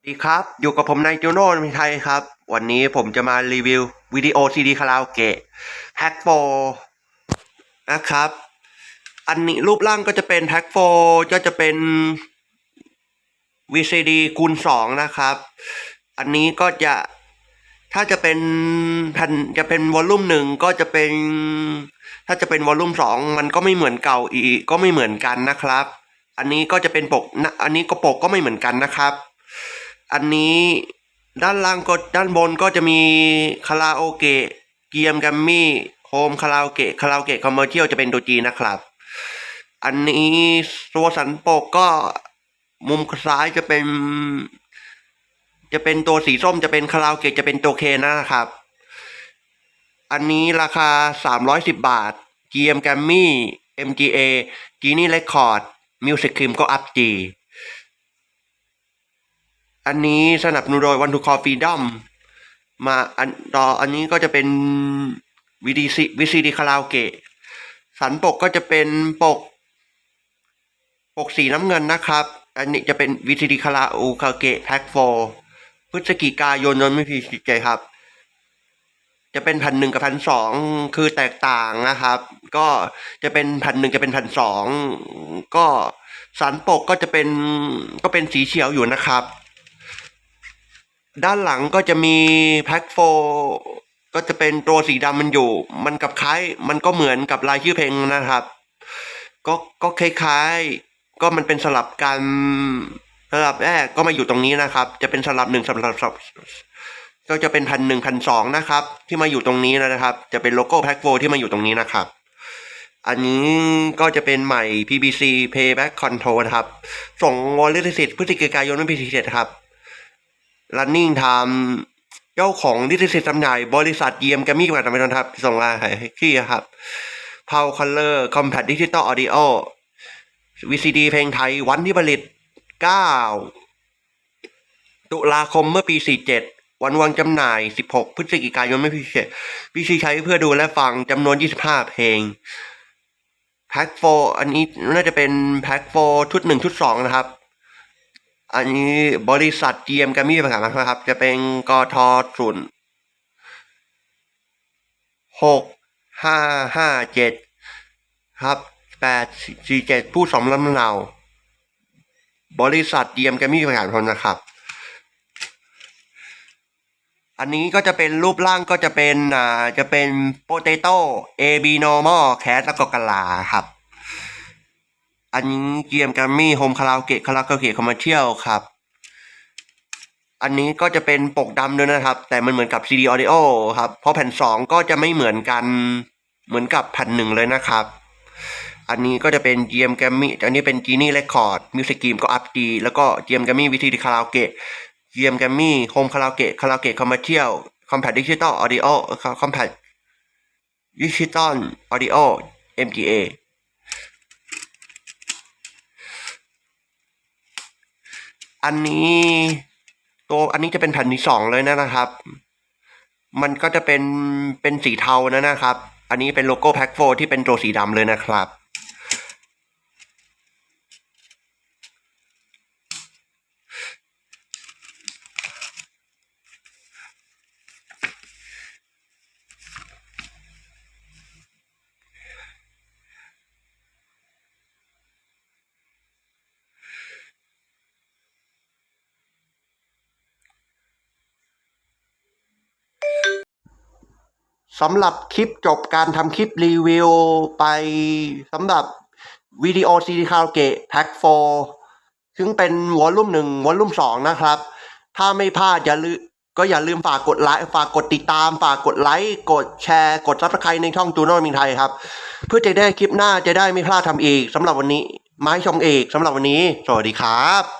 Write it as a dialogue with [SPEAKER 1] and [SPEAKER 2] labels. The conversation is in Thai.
[SPEAKER 1] สวัสดีครับอยู่กับผมนายจูโน่มิไทยครับ วันนี้ผมจะมารีวิววิดีโอซีดีคาราโอเกะแพ็กโฟนะครับ อันนี้รูปร่างก็จะเป็นแพ็กโฟก็จะเป็น VCD คูณสองนะครับ อันนี้ก็จะถ้าจะเป็นแผ่นจะเป็นวอลลุ่มหนึ่งก็จะเป็น ถ้าจะเป็นวอลลุ่มสองมันก็ไม่เหมือนเก่าอีกก็ไม่เหมือนกันนะครับ อันนี้ก็จะเป็นปกนะอันนี้ก็ปกก็ไม่เหมือนกันนะครับ อันนี้ด้านล่างก็ด้านบนก็จะมีคาราโอเกะเกียมกัมมี่โฮมคาราโอเกะคาราโอเกะคอมเมอร์เชียลจะเป็นตัวจีนะครับ อันนี้ตัวสันโปกก็มุมซ้ายจะเป็น จะเป็นตัวสีส้มจะเป็นคาราโอเกะจะเป็นตัวเคนะครับ อันนี้ราคา 310 บาท GM g r a m m y MGA Genie Record Music Cream ก็ Up G อันนี้สนับสนุนโดย One to Call Freedom มาอันต่ออันนี้ก็จะเป็น VDC VCD คาราโอเกะสันปกก็จะเป็นปก ปกสีน้ำเงินนะครับ อันนี้จะเป็น VCD คาราโอเกะแพ็คโฟพฤศจิกายนยนไม่ผิดใจครับ จะเป็นพันหนึ่งกับพันสองคือแตกต่างนะครับ ก็จะเป็นพันหนึ่งจะเป็นพันสองก็สันปกก็จะเป็นก็เป็นสีเขียวอยู่นะครับ ด้านหลังก็จะมีแพ็คโฟก็จะเป็นตัวสีดำมันอยู่ มันกับคล้ายมันก็เหมือนกับลายชื่อเพลงนะครับ ก็ก็คล้ายๆ ก็มันเป็นสลับกันสลับแรกก็มาอยู่ตรงนี้นะครับ จะเป็นสลับหนึ่งสลับสลับก็จะเป็นพันหนึ่งพันสองนะครับ ที่มาอยู่ตรงนี้นะครับ จะเป็นโลโก้แพ็คโฟที่มาอยู่ตรงนี้นะครับ อันนี้ก็จะเป็นใหม่ PBC Payback Control นะครับ ส่งวอลเลติสิทธิ์พฤศจิกายนวันที่17ครับ running time เจ้าของลิขสิทธิ์จำหน่ายบริษัทเยียมแกมมี่กำลังทำเป็นครับส่งมาให้ที่ครับ p o w Color Compact Digital Audio VCD เพลงไทยวันที่ผลิต 9 ตุลาคมเมื่อปี 47 วันวางจำหน่าย 16 พฤศจิกายนไม่พิเศษวิธีใช้เพื่อดูและฟังจำนวน 25 เพลงแพ็คโฟอันนี้น่าจะเป็นแพ็คโฟชุด 1 ชุด 2 นะครับ อันนี้บริษัท GM กัมมี่ประกาศมาครับ จะเป็นกทศูนย์หกห้าห้าเจ็ดครับแปดสี่เจ็ดผู้สมรำเนาบริษัท GM กัมมี่ประกาศผลนะครับ อันนี้ก็จะเป็นรูปร่างก็จะเป็นอ่าจะเป็นโปเตโต้ AB normal แคสแล้วก็กะลาครับ อันนี้เกียมกัมมี่โฮมคาราโอเกะคาราโอเกะคอมเมอร์เชียลครับ อันนี้ก็จะเป็นปกดำด้วยนะครับ แต่มันเหมือนกับ CD Audio ครับ เพราะแผ่นสองก็จะไม่เหมือนกันเหมือนกับแผ่นหนึ่งเลยนะครับ อันนี้ก็จะเป็น GM g r a m m y อันนี้เป็น Genie Record Music Game ก็ Up G แล้วก็ GM g r a m m y วิธีคาราโอเกะ GM g r a m m y Home คาราโอเกะคาราโอเกะคอมเมอรเชียล Compact Digital Audio Compact Digital Audio MGA อันนี้ตัวอันนี้จะเป็นแผ่นที่สองเลยนะครับ มันก็จะเป็นเป็นสีเทานะนะครับ อันนี้เป็นโลโก้แพ็คโฟที่เป็นตัวสีดำเลยนะครับ สำหรับคลิปจบการทำคลิปรีวิวไปสำหรับวิดีโอซีดีคาราเกะแพ็คโฟซึ่งเป็นวอลลุ่มหนึ่งวอลลุ่มสองนะครับ ถ้าไม่พลาดอย่าลืมก็อย่าลืมฝากกดไลค์ฝากกดติดตาม ฝากกดไลค์กดแชร์กดซับสไครต์ในช่องจูโน่มิงไทยครับ เพื่อจะได้คลิปหน้าจะได้ไม่พลาดทำอีกสำหรับวันนี้มาให้ชมเอกสำหรับวันนี้ สวัสดีครับ